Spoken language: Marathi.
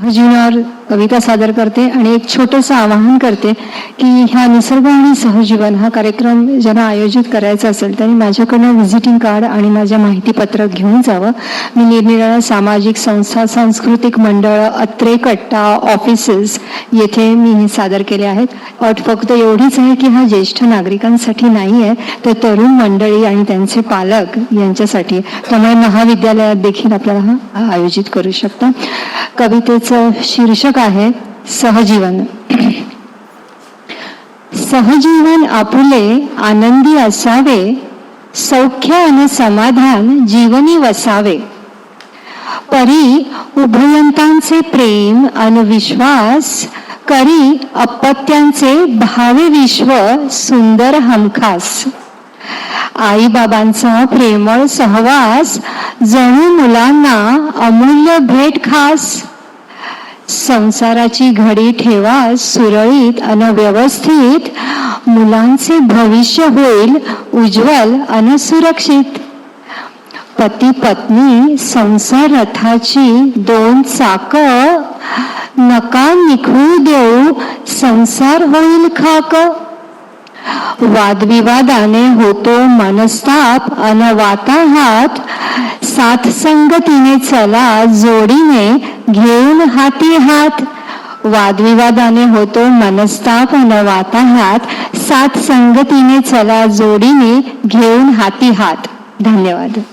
सहजीवनावर कविता सादर करते आणि एक छोटंसं आवाहन करते की ह्या निसर्ग आणि सहजीवन हा कार्यक्रम ज्यांना आयोजित करायचा असेल त्यांनी माझ्याकडनं व्हिजिटिंग कार्ड आणि माझ्या माहितीपत्रक घेऊन जावं. मी निरनिराळ्या सामाजिक संस्था सांस्कृतिक मंडळ अत्रे कट्टा ऑफिसेस येथे मी हे सादर केले आहेत. अट फक्त एवढीच आहे की हा ज्येष्ठ नागरिकांसाठी नाही आहे तर तरुण मंडळी आणि त्यांचे पालक यांच्यासाठी. त्यामुळे महाविद्यालयात देखील आपल्याला हा आयोजित करू शकता. कवितेचं शीर्षक आहे सहजीवन. सहजीवन आपुले आनंदी असावे सौख्य आणि समाधान जीवनी वसावे. परी उभयंतांचे प्रेम अन विश्वास करी अपत्यांचे भावे विश्व सुंदर हमखास. आई बाबांचा प्रेमळ सहवास जणू मुलांना अमूल्य भेट खास. संसाराची घडी ठेवा सुरळीत अन व्यवस्थित मुलांचे भविष्य होईल उज्ज्वल अन सुरक्षित. पती पत्नी संसार रथाची दोन चाक. नका निखळू देऊ संसार होईल खाक. वादविवादाने होतो मनस्ताप अन वाताहात. साथ संगतीने चला जोडीने घेऊन हाती हात. वादविवादाने होतो मनस्ताप अन वाताहात. साथ संगतीने चला जोडीने घेऊन हाती हात. धन्यवाद.